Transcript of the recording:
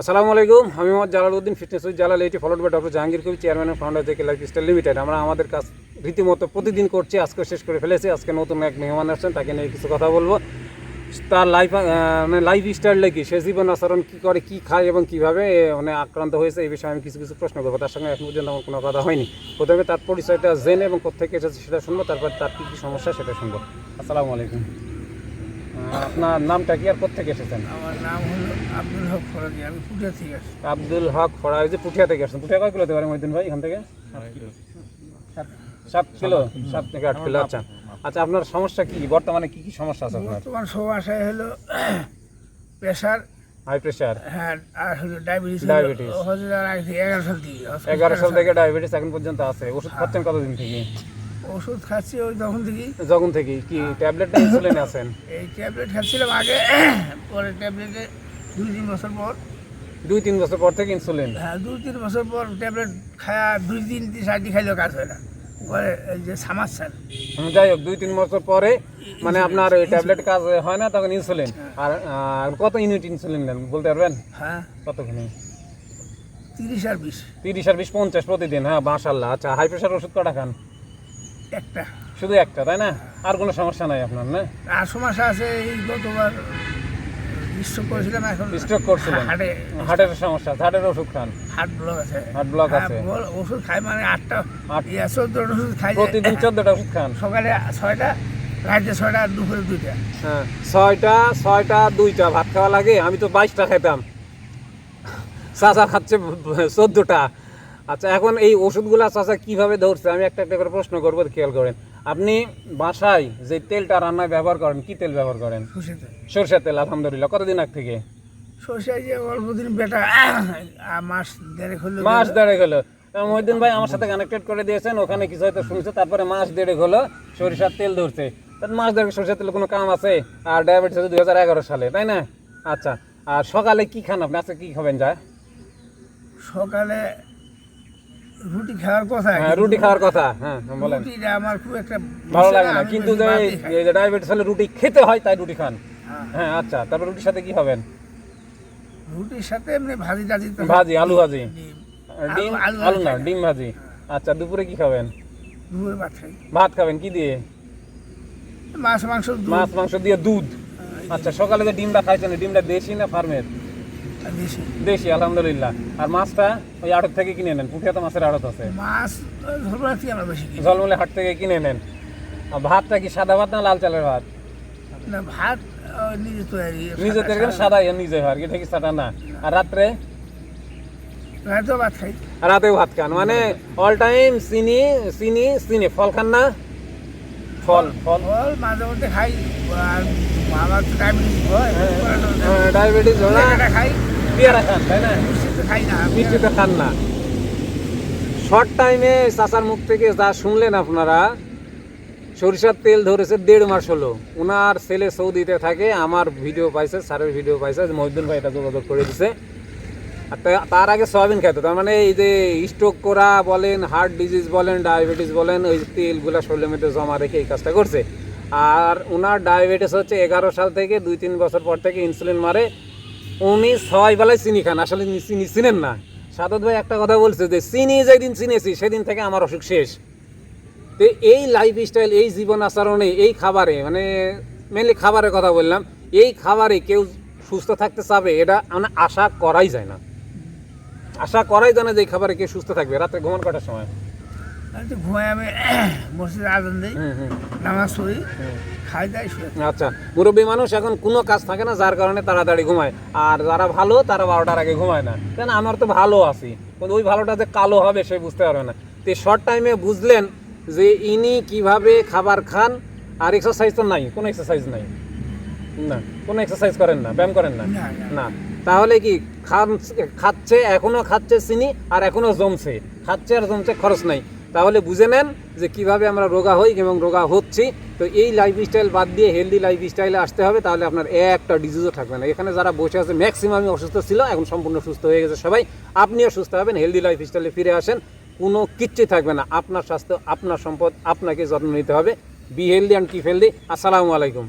আসসালামু আলাইকুম, আমি Mohammad Jalaluddin fitness with Jalal eighty followed by doctor Jahangir Kabir chairman founder থেকে lifestyle limited আমরা আমাদের কাজ রীতিমতো প্রতিদিন করছি, আজকে শেষ করে ফেলেছি, আজকে নতুন এক মেহমান আসছেন, তাকে নিয়ে কিছু কথা বলব। তার লাইফ মানে লাইফ স্টাইলটা কি? সে জীবন আচরণ কী করে, কী খায় এবং কীভাবে মানে আক্রান্ত হয়েছে এই বিষয়ে আমি কিছু কিছু প্রশ্ন করব। তার সঙ্গে এখন পর্যন্ত আমার কোনো কথা হয়নি। প্রথমে তার পরিচয়টা জেনে এবং কোথেকে এসেছে সেটা শুনব, তারপর তার কী কী সমস্যা সেটা শুনব। আসসালামু আলাইকুম। আপনার নামটা কি আর কোথেকে এসেছেন? আমার নাম হলো আব্দুল হক ফরাজি আমি পুজা থেকে আসি আব্দুল হক যে পুঠিয়া থেকে আসছেন। পুঠিয়া কয় কিলো পারে মহিদিন ভাই এখান থেকে? সাত কিলো। সাত। থেকে আট কিলো আচ্ছা। আচ্ছা আপনার সমস্যা কি? বর্তমানে কি কি সমস্যা আছে আপনার? বর্তমান সমস্যা হলো প্রেশার হাই প্রেশার হ্যাঁ আর হলো ডায়াবেটিস থেকে এগারো সাল থেকে। এগারো সাল থেকে ডায়াবেটিস এখন পর্যন্ত আছে। ওষুধ খাচ্ছেন কতদিন থেকে? ওষুধ খাচ্ছি ওই তখন থেকে যখন থেকে কি ট্যাবলেট ইনসুলিন আছেন? এই ট্যাবলেট খাচ্ছিলাম আগে পরে ট্যাবলেটে দুই তিন বছর পর। দুই তিন বছর পর থেকে ইনসুলিন? হ্যাঁ দুই তিন বছর পর ট্যাবলেট খায়া দুই তিন চারটি খাইলেও কাজ হয় না। পরে যে সামাচ্ছাল যাই হোক দুই তিন বছর পরে মানে আপনার ওই ট্যাবলেট কাজ হয় না তখন ইনসুলিন। আর কত ইউনিট ইনসুলিন নেন বলতে পারবেন? হ্যাঁ। কতখানি? তিরিশ আর বিশ। তিরিশ আর বিশ পঞ্চাশ প্রতিদিন হ্যাঁ মাশাল্লাহ আচ্ছা হাই প্রেশার ওষুধ কটা খান? একটা। শুধু একটা তাই না? আর কোনো সমস্যা নাই আপনার না? আর সমস্যা আছে এই গতবার স্ট্রোক করেছিলাম এখন স্ট্রোক করছিলেন? হাটে। হার্টের সমস্যা হার্টের ওষুধ খান। হার্ট ব্লক আছে। হার্ট ব্লক হ্যাঁ, আছে। ওষুধ খাই মানে আটটা আট ইয়া চোদ্দটা ওষুধ খাই প্রতিদিন চোদ্দটা ওষুধ খান? সকালে ছয়টা রাতে ছয়টা দুপুরে দুইটা। হ্যাঁ। ছয়টা ছয়টা দুইটা ভাত খাওয়া লাগে আমি তো বাইশটা খেতাম চাচা খাচ্ছে চোদ্দটা। আচ্ছা এখন এই ওষুধগুলো চাচা কীভাবে ধরছে? আমি একটা একটা করে প্রশ্ন করব খেয়াল করেন। আপনি বাসায় যে তেলটা রান্নায় ব্যবহার করেন কি তেল ব্যবহার করেন? সরষের তেল। আলহামদুলিল্লাহ। কতদিন আগ থেকে? সর্ষে যে অল্প দিন বেটা মাস দেড়েক হলো মাস দেড়েক হলো। মহিদিন ভাই আমার সাথে কানেক্টেড করে দিয়েছেন ওখানে কিছু হয়তো শুনছে তারপরে মাস দেড়েক হলো সরিষার তেল ধরছে। তার মাস দেড়েক সরিষার তেল কোনো কাম আছে? আর ডায়াবেটিস আছে দুই হাজার এগারো সালে তাই না? আচ্ছা আর সকালে কি খান আপনি? আজকে কি খাবেন যায় সকালে রুটি খাওয়ার কথা হ্যাঁ রুটি খাওয়ার কথা। হ্যাঁ বলেন। রুটিটা আমার খুব একটা ভালো লাগে না। কিন্তু যে ডায়াবেটিস হলে রুটি খেতে হয় তাই রুটি খান। হ্যাঁ। হ্যাঁ আচ্ছা তারপর রুটির সাথে কি খাবেন রুটির সাথে এমনি ভাজি টাজি ভাজি আলু ভাজি। ডিম। আলু- না ডিম ভাজি। আচ্ছা দুপুরে কি খাবেন? দুপুরে ভাত খাই। ভাত খাবেন কি দিয়ে? মাছ মাংস মাছ মাংস দিয়ে দুধ। আচ্ছা সকালে যে ডিমটা খাইছেন ডিমটা দেশি না ফার্মের দেশি। আলহামদুলিল্লাহ। আর মাছটা ওই আড়ত থেকে কিনে নেন পুঠিয়া তো মাছের আড়ত আছে। মাছ জলমলে হাট থেকে কিনে নেন। আর ভাতটা কি সাদা ভাত না লাল চালের ভাত? না ভাত নিজে তৈরি। নিজে থেকে সাদা ইয়ে নিজে হয় কি, এটা কি সাদা না। আর রাত্রে? রাতেও ভাত খাই। রাতেও ভাত খান। মানে অল টাইম চিনি চিনি চিনি। ফল খান না? ফল ফল। ফল মাঝে মধ্যে খাই। আর আমার ডায়াবেটিস হয় ডায়াবেটিস হলে পেয়ারাটা খাই। খান না। শর্ট টাইমে চাচার মুখ থেকে যা শুনলেন আপনারা, সরিষার তেল ধরেছে দেড় মাস হলো। ওনার ছেলে সৌদিতে থাকে, আমার ভিডিও পাইছে, স্যারের ভিডিও পাইছে মহিউদ্দিন ভাই এটা যোগাযোগ করে দিছে। আর তার আগে সয়াবিন খেত তার মানে এই যে স্ট্রোক করা বলেন হার্ট ডিজিজ বলেন ডায়াবেটিস বলেন, ওই তেলগুলো শরীরের মধ্যে জমা রেখে এই কাজটা করছে। আর ওনার ডায়াবেটিস হচ্ছে এগারো সাল থেকে দুই তিন বছর পর থেকে ইনসুলিন মারে। উনি ছয় বেলায় চিনি খান আসলে চিনি চিনেন না। সাদত ভাই একটা কথা বলছে যে চিনি যেদিন চিনেছি সেদিন থেকে আমার অসুখ শেষ। তো এই লাইফ স্টাইল এই জীবন আচরণে এই খাবারে মানে মেনলি খাবারের কথা বললাম এই খাবারে কেউ সুস্থ থাকতে চাবে এটা মানে আশা করাই যায় না। আশা করাই যায় না যে এই খাবারে কেউ সুস্থ থাকবে। রাত্রে ঘুমান কটার সময়? ঘুমাই আমি মসজিদে আদান দিই নামাজ পড়ি। খাই শুয়ে আচ্ছা মুরব্বী মানুষ এখন কোনো কাজ থাকে না যার কারণে তাড়াতাড়ি ঘুমায়। আর যারা ভালো তারা বারোটার আগে ঘুমায় না। কেন আমার তো ভালো আছি। ওই ভালোটা যে কালো হবে সে বুঝতে পারবে না। তো শর্ট টাইমে বুঝলেন যে ইনি কীভাবে খাবার খান আর এক্সারসাইজ তো নাই কোনো এক্সারসাইজ নাই। না কোনো এক্সারসাইজ করেন না ব্যায়াম করেন না। না, তাহলে কি খান খাচ্ছে এখনও খাচ্ছে চিনি আর এখনও জমছে। খাচ্ছে আর জমছে খরচ নাই। তাহলে বুঝে নেন যে কীভাবে আমরা রোগা হই এবং রোগা হচ্ছি। তো এই লাইফ স্টাইল বাদ দিয়ে হেলদি লাইফ স্টাইলে আসতে হবে, তাহলে আপনার একটা ডিজিজও থাকবে না। এখানে যারা বসে আছে ম্যাক্সিমামই অসুস্থ ছিল, এখন সম্পূর্ণ সুস্থ হয়ে গেছে সবাই। আপনিও সুস্থ হবেন হেলদি লাইফ স্টাইলে ফিরে আসেন, কোনো কিচ্ছুই থাকবে না। আপনার স্বাস্থ্য, আপনার সম্পদ, আপনাকে যত্ন নিতে হবে। Be healthy and keep healthy আসসালামু আলাইকুম।